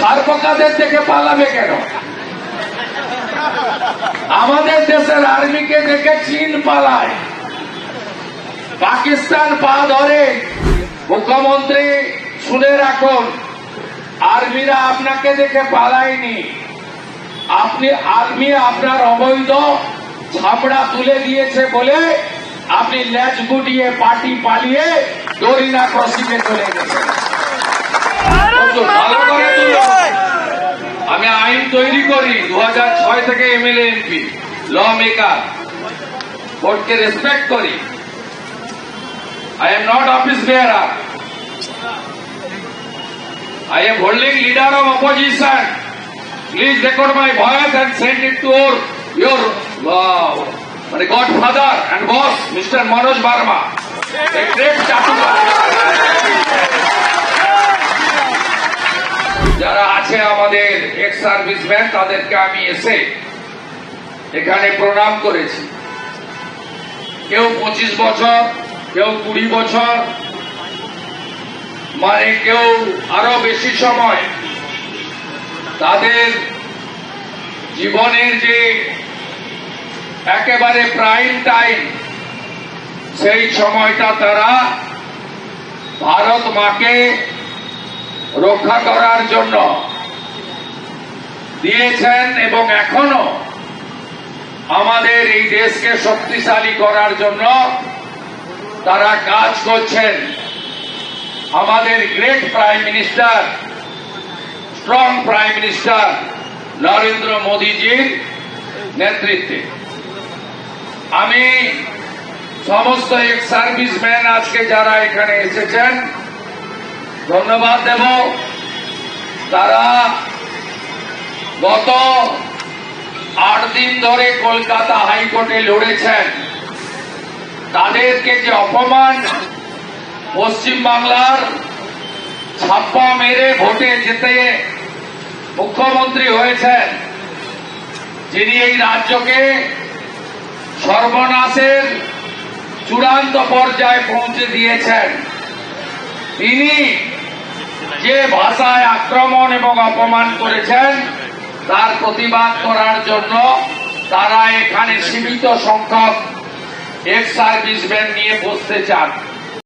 ছারপোকাদের দেখে পালাবে কেন? আমাদের দেশের আর্মিকে দেখে চীন পালায়। পাকিস্তান পা ধরে। মুখ্যমন্ত্রী শুনে রাখুন আর্মিরা আপনাকে দেখে পালায়নি। আপনি আর্মি আপনার অবৈধ ছামড়া তুলে দিয়েছে বলে আপনি ল্যাচ গুটিয়ে পার্টি পালিয়ে ডোরিনা ক্রসিংয়ে চলে গেছেন। ভালো করে তুলুন। করি দু থেকে এমএলএ এমপি ল মেকার কোর্টকে রেসপেক্ট করি I am not office bearer I am holding leader of opposition. Please record my voice and send it to your, your uh, my godfather and boss, Mr. Manoj আছে আমাদের ex serviceman তাদেরকে আমি এসে এখানে প্রণাম করেছি। কেউ পঁচিশ বছর, কেউ কুড়ি বছর মানে কেউ আরও বেশি সময় তাদের জীবনের যে একেবারে প্রাইম টাইম সেই সময়টা তারা ভারত মাকে রক্ষা করার জন্য দিয়েছেন এবং এখনও আমাদের এই দেশকে শক্তিশালী করার জন্য তারা কাজ করছেন। আমাদের great prime minister strong prime minister Narendra মোদীজির নেতৃত্বে। আমি সমস্ত এক্স সার্ভিসম্যান আজকে যারা এখানে এসেছেন, ধন্যবাদ দেব। তারা গত আট দিন ধরে কলকাতা হাইকোর্টে লড়েছেন। তাদেরকে যে অপমান পশ্চিম বাংলার ছাপ্পা মেরে ভোটে জিতে মুখ্যমন্ত্রী হয়েছেন, যিনি এই রাজ্যকে সর্বনাশের চূড়ান্ত পর্যায়ে পৌঁছে দিয়েছেন। তিনি যে ভাষায় আক্রমণ এবং অপমান করেছেন তার প্রতিবাদ করার জন্য তারা এখানে সীমিত সংখ্যক এক্স সার্ভিসম্যান নিয়ে বসতে চান।